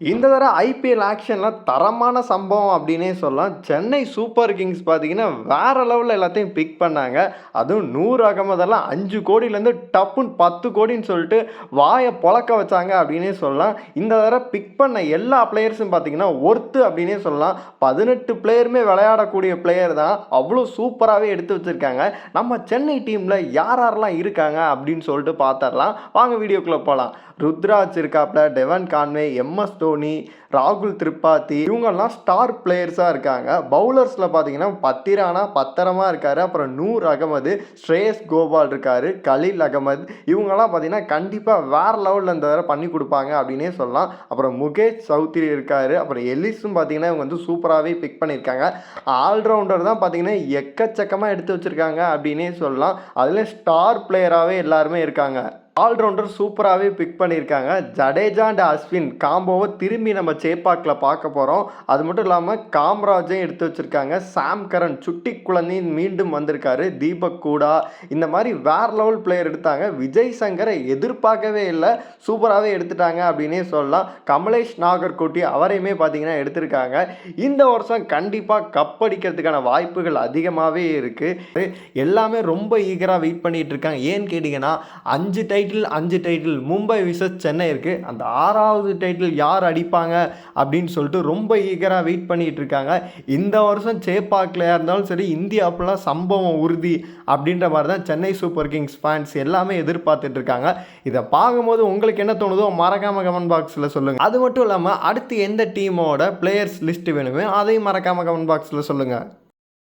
இந்த தடவை ஐபிஎல் ஆக்ஷனில் தரமான சம்பவம் அப்படின்னே சொல்லலாம். சென்னை சூப்பர் கிங்ஸ் பார்த்தீங்கன்னா வேற லெவலில் எல்லாத்தையும் பிக் பண்ணாங்க. அதுவும் நூறு அகமதெல்லாம் அஞ்சு கோடியிலேருந்து டப்புன்னு பத்து கோடின்னு சொல்லிட்டு வாயை பொழக்க வச்சாங்க அப்படின்னே சொல்லலாம். இந்த தடவை பிக் பண்ண எல்லா பிளேயர்ஸும் பார்த்தீங்கன்னா ஒர்த்து அப்படின்னே சொல்லலாம். பதினெட்டு பிளேயருமே விளையாடக்கூடிய பிளேயர் தான் அவ்வளோ சூப்பராகவே எடுத்து வச்சுருக்காங்க. நம்ம சென்னை டீமில் யார் யாரெல்லாம் இருக்காங்க அப்படின்னு சொல்லிட்டு பார்த்துடலாம் வாங்க வீடியோக்குள்ளே போகலாம் ருத்ராஜ் இருக்காப்ல டெவன் கான்வே எம்எஸ் தோனி ராகுல் திரிபாதி இவங்கெல்லாம் ஸ்டார் பிளேயர்ஸாக இருக்காங்க. பவுலர்ஸில் பார்த்தீங்கன்னா பத்திரானா பத்திரமா இருக்கார். அப்புறம் நூர் அகமது ஸ்ரேயஸ் கோபால் இருக்கார் கலீல் அகமது. இவங்கெல்லாம் பார்த்தீங்கன்னா கண்டிப்பாக வேறு லெவலில் இந்த தடவை பண்ணி கொடுப்பாங்க அப்படின்னே சொல்லலாம். அப்புறம் முகேஷ் சௌத்ரி இருக்கார். அப்புறம் எலிஸும் பார்த்தீங்கன்னா இவங்க வந்து சூப்பராகவே பிக் பண்ணியிருக்காங்க. ஆல்ரவுண்டர் தான் பார்த்தீங்கன்னா எக்கச்சக்கமாக எடுத்து வச்சுருக்காங்க அப்படின்னே சொல்லலாம். அதில் ஸ்டார் பிளேயராகவே எல்லாருமே இருக்காங்க. ஆல்ரவுண்டர் சூப்பராகவே பிக் பண்ணியிருக்காங்க. ஜடேஜா அண்ட் அஸ்வின் காம்போவை திரும்பி நம்ம சேப்பாக்கில் பார்க்க போகிறோம் அது மட்டும் இல்லாமல் காமராஜையும் எடுத்து வச்சுருக்காங்க. சாம் கரன் சுட்டி குழந்தையும் மீண்டும் வந்திருக்காரு. தீபக் கூடா இந்த மாதிரி வேற லெவல் பிளேயர் எடுத்தாங்க. விஜய் சங்கரை எதிர்பார்க்கவே இல்லை. சூப்பராகவே எடுத்துட்டாங்க அப்படின்னே சொல்லலாம். கமலேஷ் நாகர்கோட்டி அவரையுமே பார்த்தீங்கன்னா எடுத்திருக்காங்க. இந்த வருஷம் கண்டிப்பாக கப் அடிக்கிறதுக்கான வாய்ப்புகள் அதிகமாகவே இருக்குது எல்லாமே ரொம்ப ஈகராக வெயிட் பண்ணிகிட்டு இருக்காங்க. ஏன்னு கேட்டிங்கன்னா அஞ்சு டைட்டில் அஞ்சு டைட்டில் மும்பை விசஸ் சென்னை இருக்குது அந்த ஆறாவது டைட்டில் யார் அடிப்பாங்க அப்படின்னு சொல்லிட்டு ரொம்ப ஈகராக வெயிட் பண்ணிகிட்டு இருக்காங்க. இந்த வருஷம் சேப்பாக்கில் இருந்தாலும் சரி இந்தியாவுக்குலாம் சம்பவம் உறுதி அப்படின்ற மாதிரி தான் சென்னை சூப்பர் கிங்ஸ் ஃபேன்ஸ் எல்லாமே எதிர்பார்த்துட்டு இருக்காங்க. இதை பார்க்கும்போது உங்களுக்கு என்ன தோணுதோ மறக்காம கமெண்ட் பாக்ஸில் சொல்லுங்கள் அது மட்டும் இல்லாமல் அடுத்து எந்த டீமோட பிளேயர்ஸ் லிஸ்ட் வேணுமே அதையும் மறக்காமல் கமெண்ட் பாக்ஸில் சொல்லுங்கள்